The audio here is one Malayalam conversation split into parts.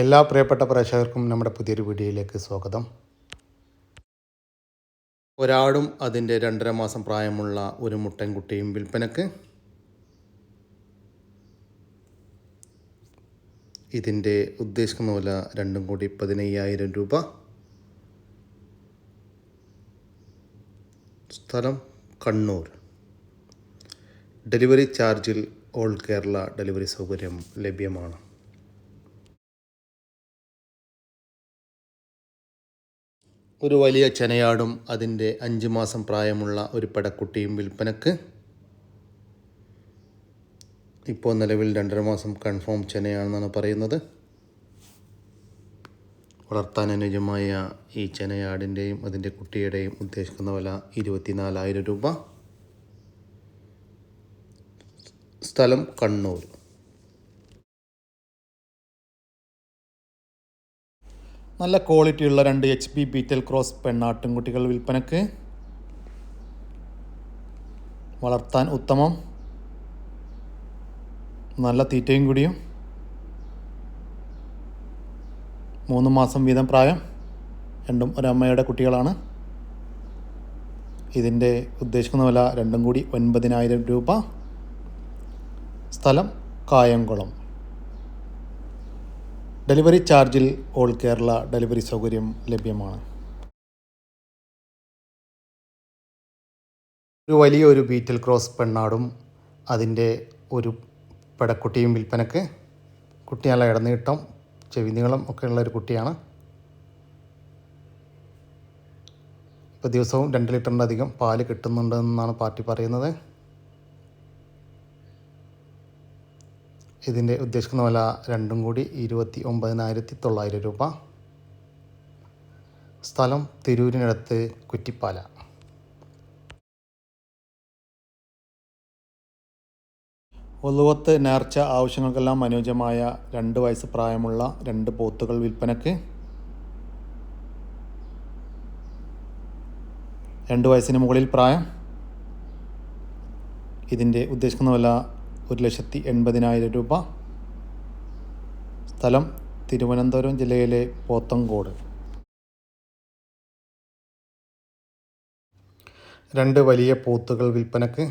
എല്ലാ പ്രിയപ്പെട്ട പ്രേക്ഷകർക്കും നമ്മുടെ പുതിയൊരു വീഡിയോയിലേക്ക് സ്വാഗതം. ഒരാടും അതിന്റെ രണ്ടര മാസം പ്രായമുള്ള ഒരു മുട്ടൻകുട്ടിയും വിൽപ്പനക്ക് ഇതിന്റെ ഉദ്ദേശിക്കുന്ന വില രണ്ടും കൂടി പതിനയ്യായിരം രൂപ. സ്ഥലം കണ്ണൂർ. ഡെലിവറി ചാർജിൽ ഓൾ കേരള ഡെലിവറി സൗകര്യം ലഭ്യമാണ്. ഒരു വലിയ ചെനയാടും അതിന്റെ അഞ്ച് മാസം പ്രായമുള്ള ഒരു പടക്കുട്ടിയും വിൽപ്പനക്ക്. ഇപ്പോൾ നിലവിൽ രണ്ടര മാസം കൺഫേം ചെനയാണെന്നാണ് പറയുന്നത്. വളർത്താൻ അനുയോജ്യമായ ഈ ചെനയാടിന്റെയും അതിന്റെ കുട്ടിയുടെയും ഉദ്ദേശിക്കുന്ന വില ഇരുപത്തിനാലായിരം രൂപ. സ്ഥലം കണ്ണൂർ. നല്ല ക്വാളിറ്റിയുള്ള രണ്ട് എച്ച് പി ബീറ്റൽ ക്രോസ് പെണ്ണാട്ടിൻകുട്ടികൾ വിൽപ്പനക്ക്. വളർത്താൻ ഉത്തമം. നല്ല തീറ്റയും കൂടിയും. മൂന്ന് മാസം വീതം പ്രായം. രണ്ടും ഒരമ്മയുടെ കുട്ടികളാണ്. ഇതിന്റെ ഉദ്ദേശിക്കുന്ന വില രണ്ടും കൂടി ഒൻപതിനായിരം രൂപ. സ്ഥലം കായംകുളം. ഡെലിവറി ചാർജിൽ ഓൾ കേരള ഡെലിവറി സൗകര്യം ലഭ്യമാണ്. ഒരു വലിയൊരു ബീറ്റൽ ക്രോസ് പെണ്ണാടും അതിന്റെ ഒരു പെടക്കുട്ടിയും വിൽപ്പനക്ക്. കുട്ടി നല്ല ഇടനീട്ടം ചെവിനീളം ഒക്കെ ഉള്ള ഒരു കുട്ടിയാണ്. ഇപ്പോൾ ദിവസവും രണ്ട് ലിറ്ററിന്റെ അധികം പാൽ കിട്ടുന്നുണ്ടെന്നാണ് പാർട്ടി പറയുന്നത്. ഇതിന്റെ ഉദ്ദേശിക്കുന്ന വില രണ്ടും കൂടി ഇരുപത്തി ഒമ്പതിനായിരത്തി തൊള്ളായിരം രൂപ. സ്ഥലം തിരൂരിനടുത്ത് കുറ്റിപ്പാല. ഒലുവത്ത് നേർച്ച ആവശ്യങ്ങൾക്കെല്ലാം അനുയോജ്യമായ രണ്ട് വയസ്സ് പ്രായമുള്ള രണ്ട് പോത്തുകൾ വിൽപ്പനക്ക് രണ്ട് വയസ്സിന് മുകളിൽ പ്രായം. ഇതിന്റെ ഉദ്ദേശിക്കുന്ന വില ഒരു ലക്ഷത്തി എൺപതിനായിരം രൂപ. സ്ഥലം തിരുവനന്തപുരം ജില്ലയിലെ പോത്തങ്കോട്. രണ്ട് വലിയ പോത്തുകൾ വിൽപ്പനക്ക്.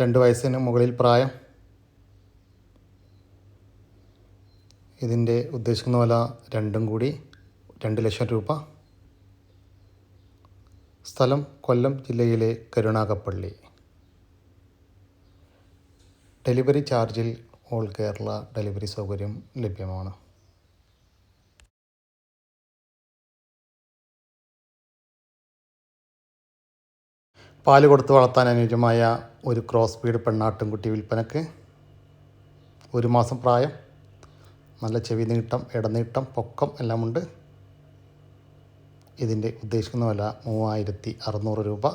രണ്ട് വയസ്സിന് മുകളിൽ പ്രായം. ഇതിന്റെ ഉദ്ദേശിക്കുന്ന വില രണ്ടും കൂടി രണ്ട് ലക്ഷം രൂപ. സ്ഥലം കൊല്ലം ജില്ലയിലെ കരുണാകപ്പള്ളി. ഡെലിവറി ചാർജിൽ ഓൾ കേരള ഡെലിവറി സൗകര്യം ലഭ്യമാണ്. പാൽ കൊടുത്ത് വളർത്താൻ അനുയോജ്യമായ ഒരു ക്രോസ് ബീഡ് പെണ്ണാട്ടുംകുട്ടി വിൽപ്പനക്ക് ഒരു മാസം പ്രായം. നല്ല ചെവി നീട്ടം ഇടനീട്ടം പൊക്കം എല്ലാമുണ്ട്. ഇതിന്റെ ഉദ്ദേശിക്കുന്ന വില മൂവായിരത്തി അറുന്നൂറ് രൂപ.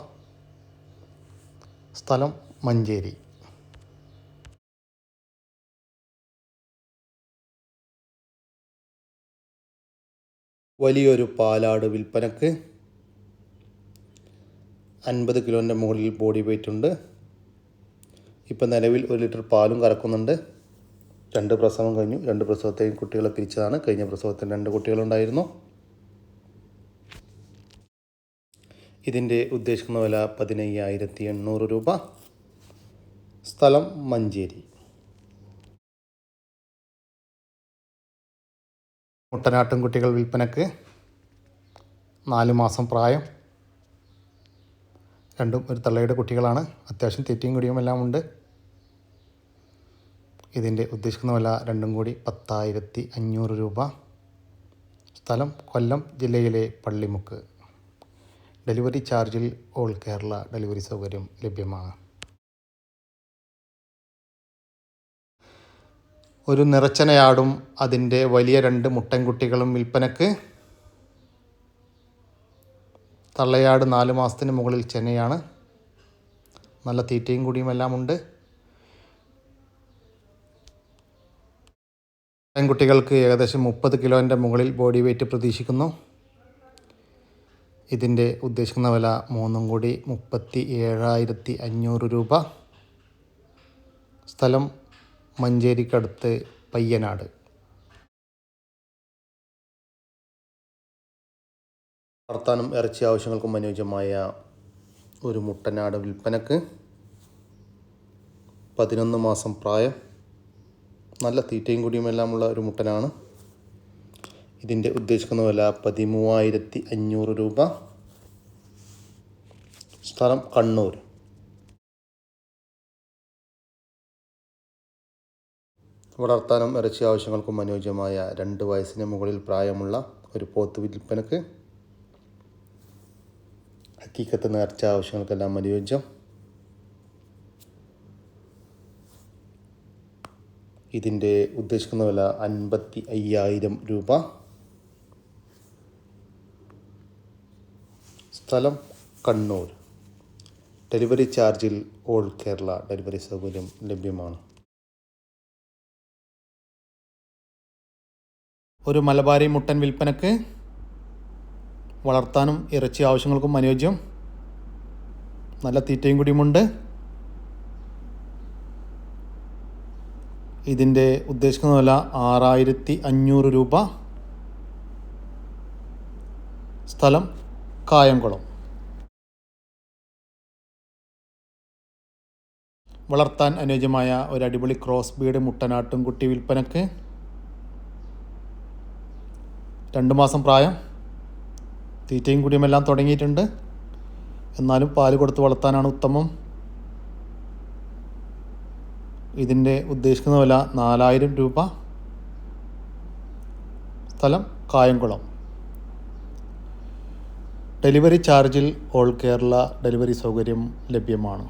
സ്ഥലം മഞ്ചേരി. വലിയൊരു പാലാട് വിൽപ്പനക്ക് അൻപത് കിലോന്റെ മുകളിൽ ബോഡി വെയിറ്റ് ഉണ്ട്. ഇപ്പം നിലവിൽ ഒരു ലിറ്റർ പാലും കറക്കുന്നുണ്ട്. രണ്ട് പ്രസവം കഴിഞ്ഞു. രണ്ട് പ്രസവത്തെയും കുട്ടികളെ പിരിച്ചതാണ്. കഴിഞ്ഞ പ്രസവത്തിന് രണ്ട് കുട്ടികളുണ്ടായിരുന്നു. ഇതിന്റെ ഉദ്ദേശിക്കുന്ന വില പതിനയ്യായിരത്തി എണ്ണൂറ് രൂപ. സ്ഥലം മഞ്ചേരി. മുട്ടനാട്ടും കുട്ടികൾ വിൽപ്പനക്ക് നാല് മാസം പ്രായം. രണ്ടും ഒരു തള്ളയുടെ കുട്ടികളാണ്. അത്യാവശ്യം തെറ്റിയും കുടിയും എല്ലാം ഉണ്ട്. ഇതിന്റെ ഉദ്ദേശിക്കുന്ന വില രണ്ടും കൂടി പത്തായിരത്തി അഞ്ഞൂറ് രൂപ. സ്ഥലം കൊല്ലം ജില്ലയിലെ പള്ളിമുക്ക്. ഡെലിവറി ചാർജിൽ ഓൾ കേരള ഡെലിവറി സൗകര്യം ലഭ്യമാണ്. ഒരു നിറച്ചനയാടും അതിന്റെ വലിയ രണ്ട് മുട്ടൻകുട്ടികളും വിൽപ്പനക്ക്. തള്ളയാട് നാല് മാസത്തിന് മുകളിൽ ചെനയാണ് നല്ല തീറ്റയും കൂടിയും എല്ലാം ഉണ്ട് പെൺകുട്ടികൾക്ക് ഏകദേശം മുപ്പത് കിലോന്റെ മുകളിൽ ബോഡി വെയ്റ്റ് പ്രതീക്ഷിക്കുന്നു. ഇതിന്റെ ഉദ്ദേശിക്കുന്ന വില മൂന്നും കൂടി മുപ്പത്തി ഏഴായിരത്തി അഞ്ഞൂറ് രൂപ. സ്ഥലം മഞ്ചേരിക്കടുത്ത് പയ്യനാട്. വർത്താനം ഇറച്ചി ആവശ്യങ്ങൾക്കും അനുയോജ്യമായ ഒരു മുട്ടനാട് വിൽപ്പനക്ക് പതിനൊന്ന് മാസം പ്രായം. നല്ല തീറ്റയും കുടിയുമെല്ലാമുള്ള ഒരു മുട്ടനാണ്. ഇതിന്റെ ഉദ്ദേശിക്കുന്ന വില പതിമൂവായിരത്തി അഞ്ഞൂറ് രൂപ. സ്ഥലം കണ്ണൂർ വളർത്താനും ഇറച്ചി ആവശ്യങ്ങൾക്കും അനുയോജ്യമായ രണ്ട് വയസ്സിന് മുകളിൽ പ്രായമുള്ള ഒരു പോത്ത് വിൽപ്പനക്ക് ഹക്കീക്കത്ത് നേർച്ച ആവശ്യങ്ങൾക്കെല്ലാം അനുയോജ്യം. ഇതിന്റെ ഉദ്ദേശിക്കുന്ന വില അൻപത്തി അയ്യായിരം രൂപ. സ്ഥലം കണ്ണൂർ. ഡെലിവറി ചാർജിൽ ഓൾ കേരള ഡെലിവറി സൗകര്യം ലഭ്യമാണ്. ഒരു മലബാരി മുട്ടൻ വിൽപ്പനക്ക് വളർത്താനും ഇറച്ചി ആവശ്യങ്ങൾക്കും അനുയോജ്യം. നല്ല തീറ്റയും കൂടിയുമുണ്ട്. ഇതിന്റെ ഉദ്ദേശിക്കുന്ന വില ആറായിരത്തി അഞ്ഞൂറ് രൂപ. സ്ഥലം കായംകുളം. വളർത്താൻ അനുയോജ്യമായ ഒരു അടിപൊളി ക്രോസ് ബീഡ് മുട്ടനാട്ടും കുട്ടി വിൽപ്പനക്ക് രണ്ട് മാസം പ്രായം. തീറ്റയും കുടിയുമെല്ലാം തുടങ്ങിയിട്ടുണ്ട്. എന്നാലും പാൽ കൊടുത്ത് വളർത്താനാണ് ഉത്തമം. ഇതിന്റെ ഉദ്ദേശിക്കുന്ന വില നാലായിരം രൂപ. സ്ഥലം കായംകുളം. ഡെലിവറി ചാർജിൽ ഓൾ കേരള ഡെലിവറി സൗകര്യം ലഭ്യമാണ്.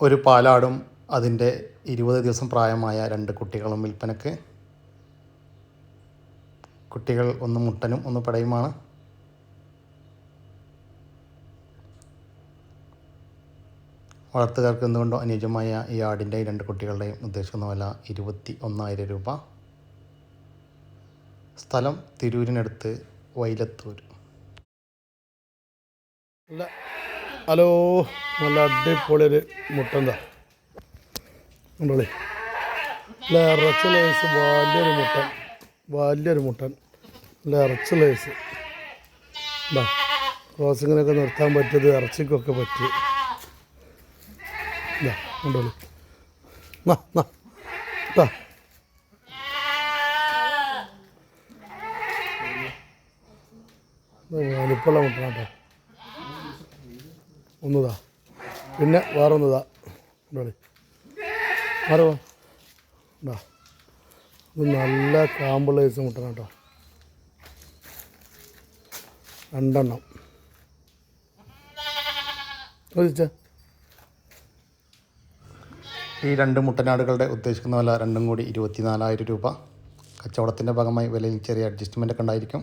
ഒരു പാലാടും അതിന്റെ ഇരുപത് ദിവസം പ്രായമായ രണ്ട് കുട്ടികളും വിൽപ്പനക്ക് കുട്ടികൾ ഒന്ന് മുട്ടനും ഒന്ന് പടയുമാണ്. വളർത്തുകാർക്ക് എന്തുകൊണ്ടോ അനുയോജ്യമായ ഈ ആടിന്റെയും രണ്ട് കുട്ടികളുടെയും ഉദ്ദേശിക്കുന്ന വില ഇരുപത്തി ഒന്നായിരം രൂപ. സ്ഥലം തിരൂരിനടുത്ത് വൈലത്തൂർ. ഹലോ നല്ല അടിപൊളി ഒരു മുട്ടന്താ. ഉണ്ടോളി. നല്ല ഇറച്ച ലേസ് വലിയൊരു മുട്ടൻ. വലിയൊരു മുട്ടൻ. നല്ല ഇറച്ചി ലേസ് എന്താ ക്രോസിങ്ങിനൊക്കെ നിർത്താൻ പറ്റിയത് ഇറച്ചിക്കൊക്കെ പറ്റി. ഇതാ ഉണ്ടോളി നാ കേട്ടോ. ഒന്നുതാ. പിന്നെ വേറെ ഒന്നുതാ ഇവിടെ മാറുമോ ഇതാ നല്ല കാമ്പുള്ള ദിവസം മുട്ടണം കേട്ടോ. രണ്ടെണ്ണം. ഈ രണ്ട് മുട്ടനാടുകളുടെ ഉദ്ദേശിക്കുന്ന വില രണ്ടും കൂടി ഇരുപത്തിനാലായിരം രൂപ. കച്ചവടത്തിന്റെ ഭാഗമായി വിലയിൽ ചെറിയ അഡ്ജസ്റ്റ്മെന്റ് ഒക്കെ ഉണ്ടായിരിക്കും.